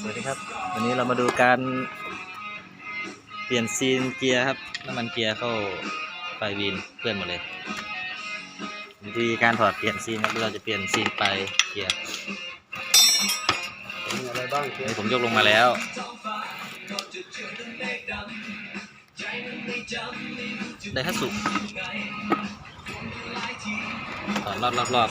สวัสดีครับ วันนี้เรามาดูการ เปลี่ยนซีนเกียร์ครับ น้ำมันเกียร์เข้าไฟวีนเพื่อนหมดเลยวิธีการถอดเปลี่ยนซีนครับเราจะเปลี่ยนซีนไปลายเกียร์มีอะไรบ้างเชนี่ฟผมยกลงมาแล้วได้ฮัตสุถอดรอบรอบรอบ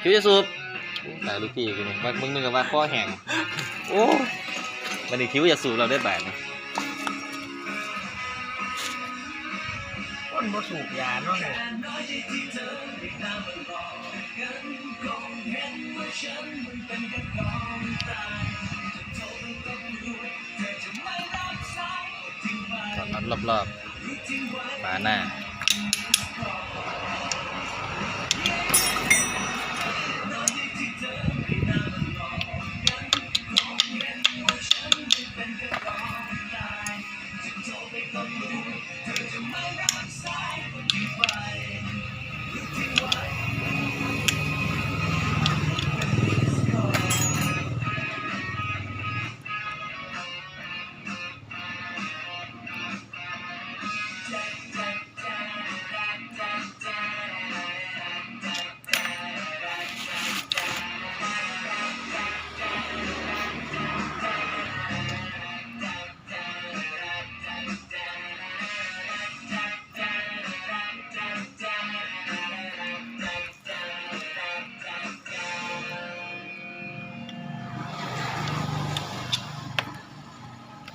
คิวจะสูบโอ้ตายลูกพี่กูนี่ว่ามึงนึกว่าข้อแห้งโอ้ยวันนี้คิวจะสูบเราได้แบบนี้คนบ่สูบยาเนาะเนี่ยถอดน็อตรอบๆฝาหน้า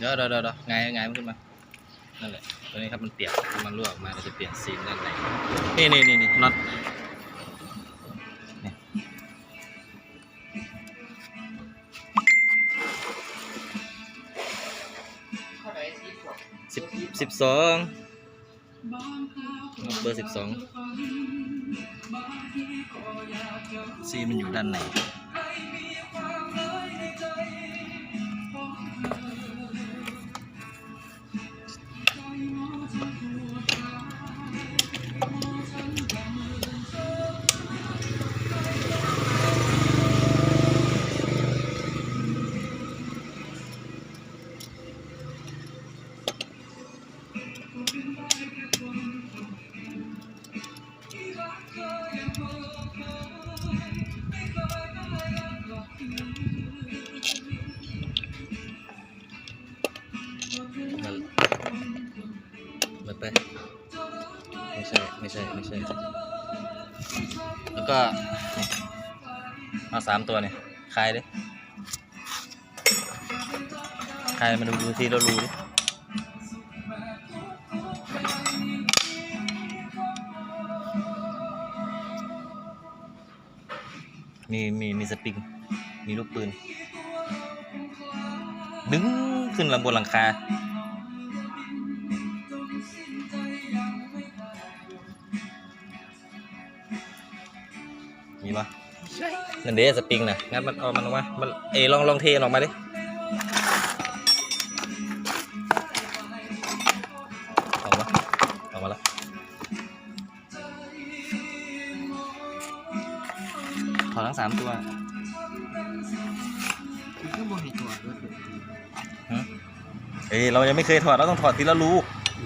ดี๋ยวเดี๋ยวเดี๋ยวไงไงมันขึ้นมา นั่นแหละ ตัวนี้ครับมันเปียก มันรั่วออกมาเราจะเปลี่ยนซีนด้านในนี่นี่นี่นี่น็อตนี่เท่าไหร่ที่สองสิบสิบสองเบอร์สิบสองซีนมันอยู่ด้านในนั่น ไม่ใช่ ไม่ใช่ ไม่ใช่ แล้วก็นี่เอาสามตัวเนี่ยคลายดิคลายมาดูดูที่เรารูดิมีมีมีสปริง มีลูกปืน ดึงขึ้นลำบนหลังคา นั่นเดสปริงนะงั้นมันเอามันออกมา มันเอยลองลองเทมันออกมาดิออกมาออกมาแล้วถอดทั้งสามตัวคือก็บ่ให้ตรวจด้วยเอ้ยเรายังไม่เคยถอดเราต้องถอดทีละรูอื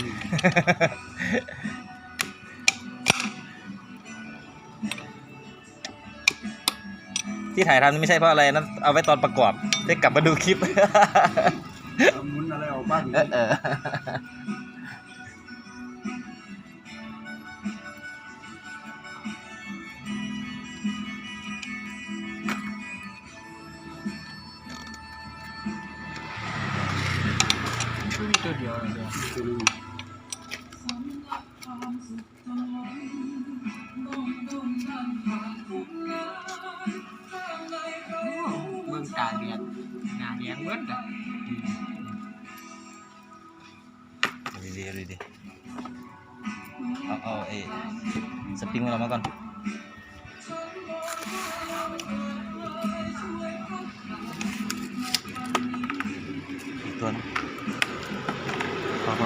ที่ถ่ายทำนี่ไม่ใช่เพราะอะไรนะเอาไว้ตอนประกอบได้กลับมาดูคลิปเอาหมุนอะไรออกบ้างเออเออคือมีตัวเดียวเดียว เอาเอาไอ้สปริงเรามาก่อนอีกตัวนึงพอพอ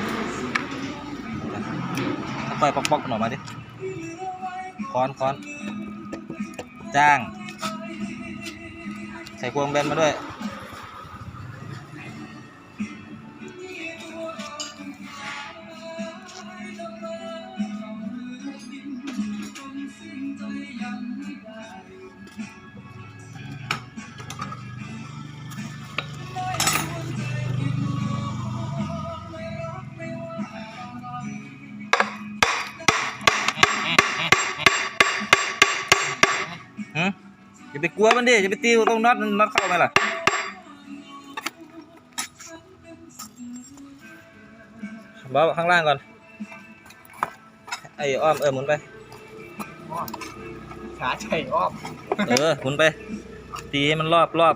ถ้าปล่อยปอกหน่อยมาดิค้อนค้อน จ้าง ใส่พวงแบนมาด้วย ไปกลัวมันดิอย่าไปตีตรงน็อตน็อตเข้าไหมล่ะบอสข้างล่างก่อน ไอ้อ้อมเออหมุนไปอ้อมขาใช่อ้อม เออหมุนไป ตีให้มันรอบรอบ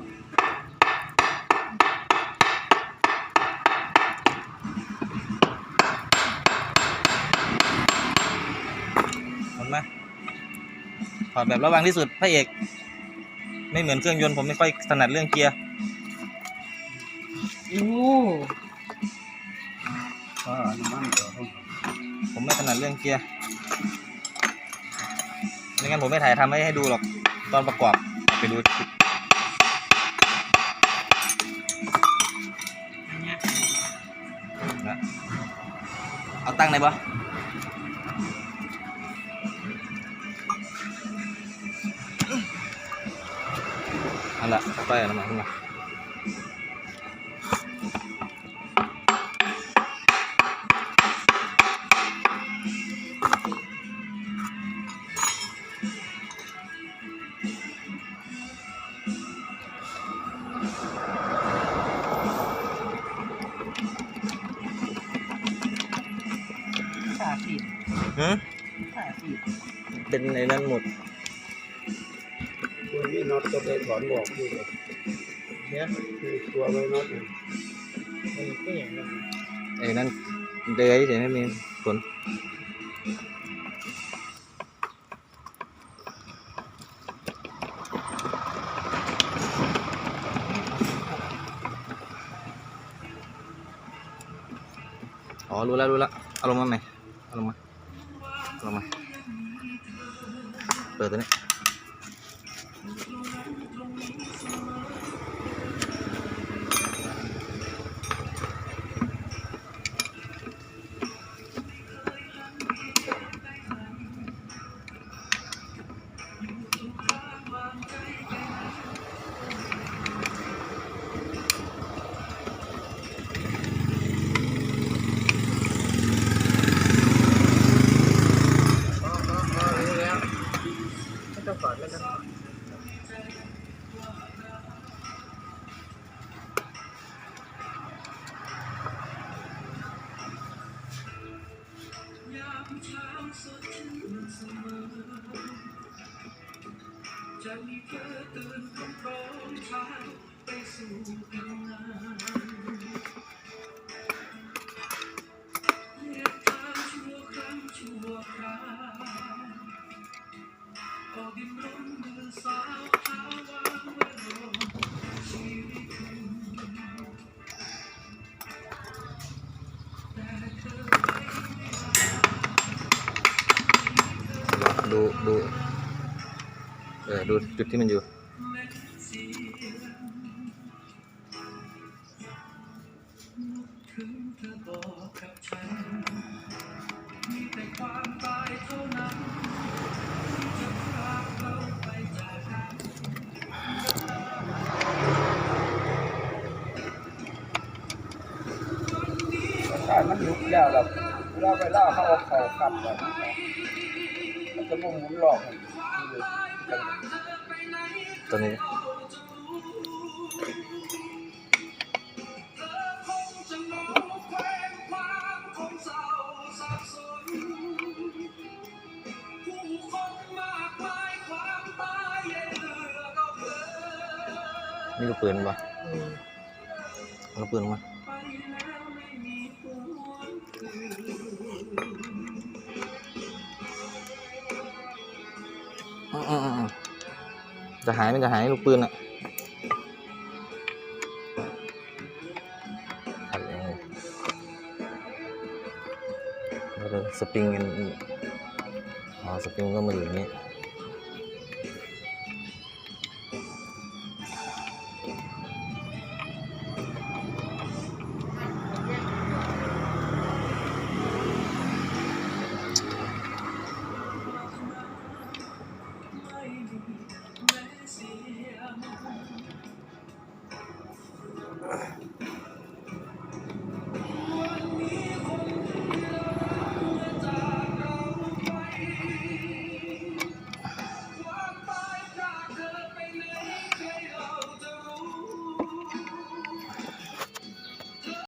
หมุนมาถอดแบบระวังที่สุดพระเอก ไม่เหมือนเครื่องยนต์ผมไม่ค่อยถนัดเรื่องเกียร์อู้อ่าน้ำมันเดี๋ยวต้องผมไม่ถนัดเรื่องเกียร์ไม่งั้นผมไม่ถ่ายทำให้ให้ดูหรอกตอนประกอบไปดูเนี่ยนะเอาตั้งไหนบ่ เอาละไปแล้วมาขึ้นมาขาสีดหืมขาสีดเป็นในนั้นหมดตัว น็อตก็ไปถอนบอกอยู่เลยเนี่ยคือตัวไว้น็อตเนี่ยมันก็อย่างนั้นไอ้นั่นเดือยเฉยไม่มีผลอ๋อรู้แล้วรู้แล้วเอาลงมาไหมเอาลงมาเอาลงมาเปิดตัวนี้ ดู ดูจุดที่มันอยู่ถ้ามันยุบแล้วเราเราไปล่าเขาเอาเข่าขับแบบมันจะมุ่งหมุนหลอกมัน ตัวนี้นี่ลูกปืนปะลูกปืนมา จะหายมันจะหายลูกปืนอะสปริงกันอ๋อสปริงก็มาอยู่นี้ Ah.